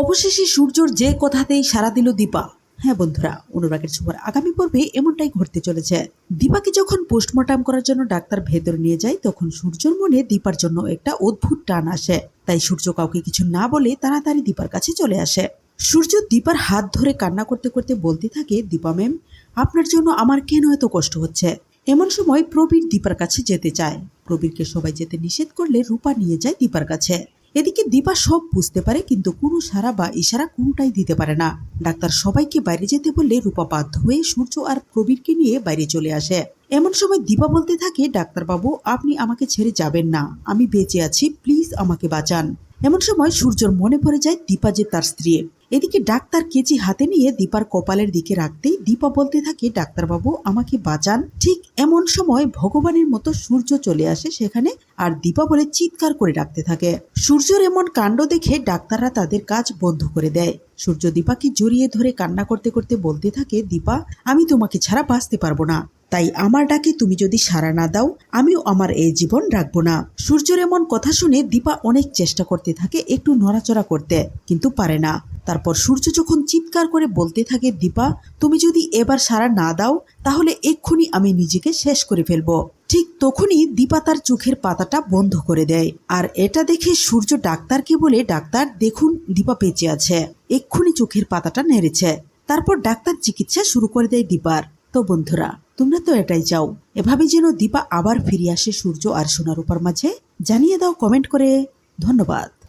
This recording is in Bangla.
অবশেষে সূর্যর যে কথাতেই সাড়া দিল দীপা। হ্যাঁ বন্ধুরা, অনুরাগের ছোঁয়ার আগামী পর্বে এমনটাই ঘটতে চলেছে। দীপাকে যখন পোস্টমর্টাম করার জন্য ডাক্তার ভেতরে নিয়ে যায়, তখন সূর্যর মনে দীপার জন্য একটা অদ্ভুত টান আসে। তাই সূর্য কাউকে কিছু না বলে তাড়াতাড়ি দীপার কাছে চলে আসে। সূর্য দীপার হাত ধরে কান্না করতে করতে বলতে থাকে, দীপা ম্যাম, আপনার জন্য আমার কেন এত কষ্ট হচ্ছে? এমন সময় প্রবীর দীপার কাছে যেতে চায়। প্রবীরকে সবাই যেতে নিষেধ করলে রূপা নিয়ে যায় দীপার কাছে। এদিকে দীপা সব বুঝতে পারে, কিন্তু কোনো সারা বা ইশারা কোনোটাই দিতে পারে না। ডাক্তার সবাইকে বাইরে যেতে বললে রূপা বাধ্য হয়ে সূর্য আর প্রবীরকে নিয়ে বাইরে চলে আসে। এমন সময় দীপা বলতে থাকে, ডাক্তারবাবু, আপনি আমাকে ছেড়ে যাবেন না। আমি বেঁচে আছি, প্লিজ আমাকে বাঁচান। এমন সময় সূর্যর মনে পড়ে যায় দীপা যে তার স্ত্রী। এদিকে ডাক্তার কেচি হাতে নিয়ে দীপার কপালের দিকে রাখতেই দীপা বলতে থাকে, ডাক্তারবাবু, আমাকে বাঁচান। ঠিক এমন সময় ভগবানের মতো সূর্য চলে আসে সেখানে আর দীপা বলে চিৎকার করে ডাকতে থাকে। সূর্যর এমন কাণ্ড দেখে ডাক্তাররা তাদের কাজ বন্ধ করে দেয়। সূর্য দীপাকে জড়িয়ে ধরে কান্না করতে করতে বলতে থাকে, দীপা, আমি তোমাকে ছাড়া বাঁচতে পারব না। তাই আমার ডাকে তুমি যদি সাড়া না দাও, আমিও আমার এই জীবন রাখব না। সূর্যের এমন কথা শুনে দীপা অনেক চেষ্টা করতে থাকে একটু নড়াচড়া করতে, কিন্তু পারে না। তারপর সূর্য যখন চিৎকার করে বলতে থাকে, দীপা, তুমি যদি এবার সাড়া না দাও, তাহলে এক্ষুনি আমি নিজেকে শেষ করে ফেলব। ঠিক তখনই দীপা তার চোখের পাতাটা বন্ধ করে দেয়। আর এটা দেখে সূর্য ডাক্তারকে বলে, ডাক্তার, দেখুন, দীপা বেঁচে আছে। এক্ষুনি চোখের পাতাটা নেড়েছে। তারপর ডাক্তার চিকিৎসা শুরু করে দেয় দীপার। তো বন্ধুরা, তোমরা তো এটাই চাও। এভাবে যেন দীপা আবার ফিরে আসে সূর্য আর সোনারূপার মাঝে। জানিয়ে দাও কমেন্ট করে। ধন্যবাদ।